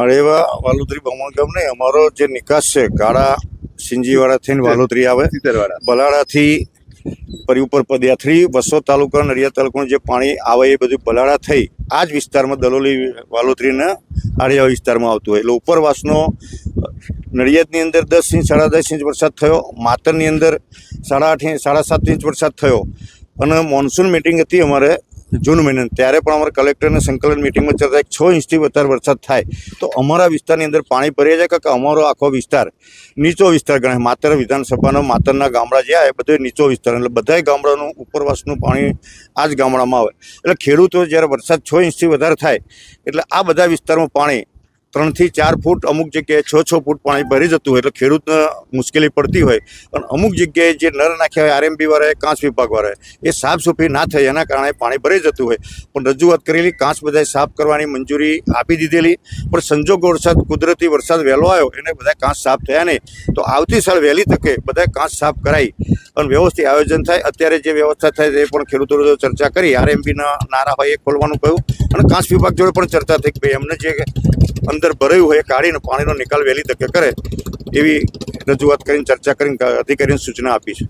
અરેવા વાલોતરી બમણ ગામ નહીં અમારો જે નિકાસ છે ગાળા સિંજીવાડા થઈને વાલોતરી આવે બલાડાથી પરી ઉપર પદયાત્રી બસો તાલુકા નડિયાદ તાલુકાનું જે પાણી આવે એ બધું બલાડા થઈ આ જ વિસ્તારમાં દલોલી વાલોત્રીને આડિયા વિસ્તારમાં આવતું હોય. એટલે ઉપરવાસનો નડિયાદની અંદર દસ ઇંચ સાડા દસ ઇંચ વરસાદ થયો માતરની અંદર સાડા આઠ સાડા સાત ઇંચ વરસાદ થયો. અને મોન્સૂન મિટિંગ હતી અમારે જૂન મહિના ત્યારે પણ અમારે કલેક્ટરને સંકલન મિટિંગમાં ચર્ચા છ ઇંચથી વધારે વરસાદ થાય. તો અમારા વિસ્તારની અંદર પાણી ભરી જાય કે અમારો આખો વિસ્તાર? નીચો વિસ્તાર ગણાય. માતર વિધાનસભાનો, માતરના ગામડા જે આવે બધો નીચો વિસ્તાર. એટલે બધાય ગામડાનું ઉપરવાસનું પાણી આ જ ગામડામાં આવે. એટલે ખેડૂતો જ્યારે વરસાદ છ ઇંચથી વધારે થાય, એટલે આ બધા વિસ્તારમાં પાણી ત્રણથી ચાર ફૂટ અમુક જગ્યાએ છ છ ફૂટ પાણી ભરી જતું હોય એટલે ખેડૂતને મુશ્કેલી પડતી હોય. પણ અમુક જગ્યાએ જે નર નાખ્યા હોય, આરએમબી વાળાએ કાંચ વિભાગવાળાએ એ સાફ સફાઈ ના થઈ એના કારણે પાણી ભરાઈ જતું હોય. પણ રજૂઆત કરેલી કાંચ બધાએ સાફ કરવાની મંજૂરી આપી દીધેલી. પણ સંજોગો વરસાદ, કુદરતી વરસાદ વહેલો આવ્યો, એને બધા કાંચ સાફ થયા નહીં. તો આવતી સાલ વહેલી તકે બધા કાંચ સાફ કરાઈ અને વ્યવસ્થિત આયોજન થાય. અત્યારે જે વ્યવસ્થા થાય તે પણ ખેડૂતો ચર્ચા કરી. આરએમબીના નારા હોય એ ખોલવાનું કહ્યું. અને કાંચ વિભાગ જોડે પણ ચર્ચા થઈ કે ભાઈ એમને જે અંદર ભરાયું હોય એ કાઢીને પાણીનો નિકાલ વહેલી તકે કરે એવી રજૂઆત કરીને ચર્ચા કરીને અધિકારીને સૂચના આપી છે.